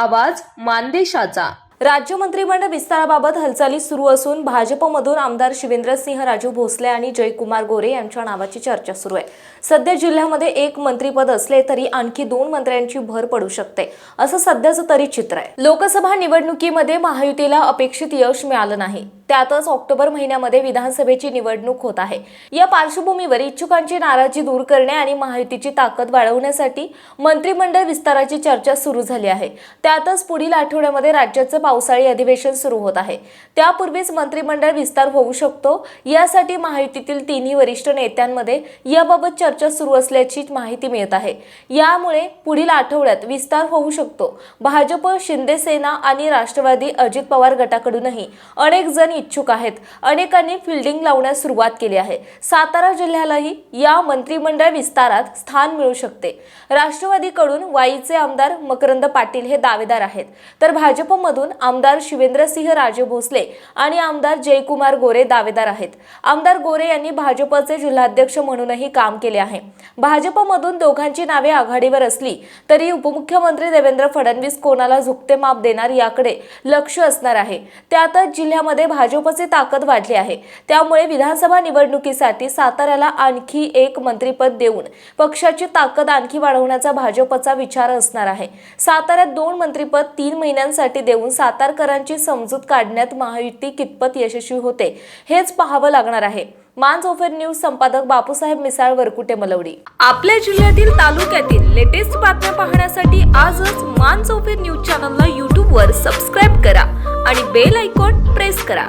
आवाज मानदेशाचा. राज्य मंत्रिमंडळ विस्ताराबाबत हालचाली सुरू असून भाजपमधून आमदार शिवेंद्रसिंह राजू भोसले आणि जयकुमार गोरे यांच्या नावाची चर्चा सुरू आहे. सध्या जिल्ह्यामध्ये एक मंत्रीपद असले तरी आणखी दोन मंत्र्यांची भर पडू शकते असं सध्याचं तरी चित्र आहे. लोकसभा निवडणुकीमध्ये महायुतीला अपेक्षित यश मिळालं नाही. त्यातच ऑक्टोबर महिन्यामध्ये विधानसभेची निवडणूक होत आहे. या पार्श्वभूमीवर इच्छुकांची नाराजी दूर करणे आणि महायुतीची ताकद वाढवण्यासाठी मंत्रिमंडळ विस्ताराची चर्चा सुरू झाली आहे. त्यातच पुढील आठवड्यामध्ये राज्याचं पावसाळी अधिवेशन सुरू होत आहे. त्यापूर्वीच मंत्रिमंडळ विस्तार होऊ शकतो यासाठी महायुतीतील तिन्ही वरिष्ठ नेत्यांमध्ये याबाबत चर्चा सुरू असल्याची माहिती मिळत आहे. यामुळे पुढील आठवड्यात विस्तार होऊ शकतो. भाजप शिंदे सेना आणि राष्ट्रवादी अजित पवार गटाकडूनही अनेक जण इच्छुक आहेत. अनेकांनी फिल्डिंग लावण्यास सुरुवात केली आहे. सातारा जिल्ह्यालाही या मंत्रिमंडळ विस्तारात स्थान मिळू शकते. राष्ट्रवादीकडून वाईचे आमदार मकरंद पाटील हे दावेदार आहेत. तर भाजपमधून आमदार शिवेंद्रसिंह राजे भोसले आणि आमदार जयकुमार गोरे दावेदार आहेत. आमदार गोरे यांनी भाजपचे जिल्हाध्यक्ष म्हणूनही काम केले आहे. भाजपमधून दोघांची नावे आघाडीवर असली तरी उपमुख्यमंत्री देवेंद्र फडणवीस कोणाला झुकते माप देणार याकडे लक्ष असणार आहे. त्यातच जिल्ह्यामध्ये भाजप भाजपची ताकद वाढली आहे. त्यामुळे विधानसभा निवडणुकीसाठी साताऱ्याला आणखी एक मंत्रीपद देऊन पक्षाची ताकद आणखी वाढवण्याचा भाजपचा विचार असणार आहे. साताऱ्यात दोन मंत्रीपद तीन महिन्यांसाठी देऊन सातारकरांची समजूत काढण्यात महायुती कितपत यशस्वी होते हेच पाहावं लागणार आहे. मान ओफेर न्यूज संपादक बापूसाहेब मिसाळ वरकुटे मलवडी. आपल्या जिल्ह्यातील तालुक्यातील लेटेस्ट बातम्या पाहण्यासाठी आजच मान ओफेर न्यूज चॅनलला यूट्यूबवर सबस्क्राईब करा आणि बेल आयकॉन प्रेस करा.